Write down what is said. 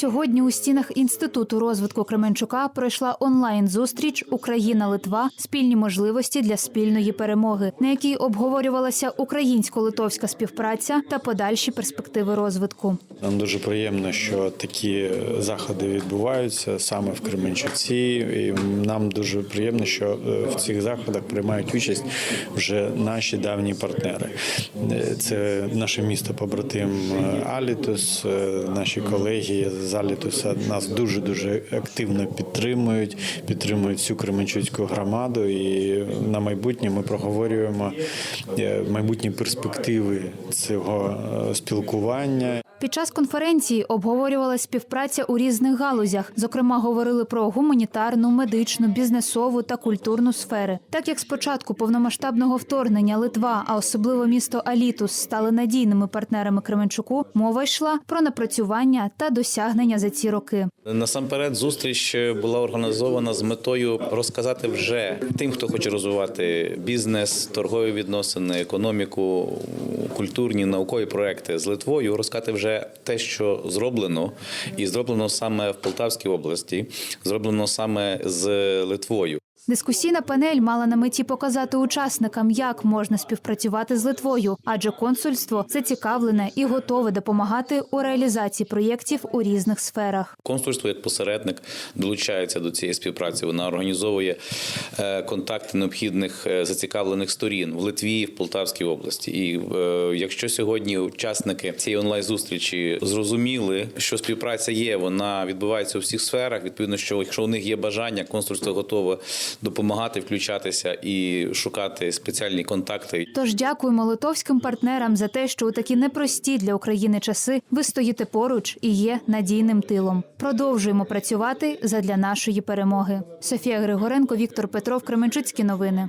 Сьогодні у стінах інституту розвитку Кременчука пройшла онлайн зустріч Україна Литва спільні можливості для спільної перемоги, на якій обговорювалася українсько-литовська співпраця та подальші перспективи розвитку. Нам дуже приємно, що такі заходи відбуваються саме в Кременчуці. І нам дуже приємно, що е, в цих заходах приймають участь вже наші давні партнери. Е, Це наше місто побратим е, Алітус, е, наші колеги з Алітуса нас дуже дуже активно підтримують, підтримують всю Кременчуцьку громаду. І на майбутнє ми проговорюємо е, майбутні перспективи цього е, спілкування. Під час конференції обговорювалася співпраця у різних галузях. Зокрема, говорили про гуманітарну, медичну, бізнесову та культурну сфери. Так як з початку повномасштабного вторгнення Литва, а особливо місто Алітус, стали надійними партнерами Кременчуку, мова йшла про напрацювання та досягнення за ці роки. Насамперед, зустріч була організована з метою розказати вже тим, хто хоче розвивати бізнес, торгові відносини, економіку, культурні наукові проекти з Литвою, розказати вже те, що зроблено, і зроблено саме в Полтавській області, зроблено саме з Литвою. Дискусійна панель мала на меті показати учасникам, як можна співпрацювати з Литвою, адже консульство зацікавлене і готове допомагати у реалізації проєктів у різних сферах. Консульство як посередник долучається до цієї співпраці. Вона організовує е, контакти необхідних е, зацікавлених сторін в Литві, в Полтавській області. І е, якщо сьогодні учасники цієї онлайн зустрічі зрозуміли, що співпраця є, вона відбувається у всіх сферах. Відповідно, що якщо у них є бажання, консульство готове допомагати, включатися і шукати спеціальні контакти. Тож дякуємо литовським партнерам за те, що у такі непрості для України часи ви стоїте поруч і є надійним тилом. Продовжуємо працювати задля нашої перемоги. Софія Григоренко, Віктор Петров, Кременчуцькі новини.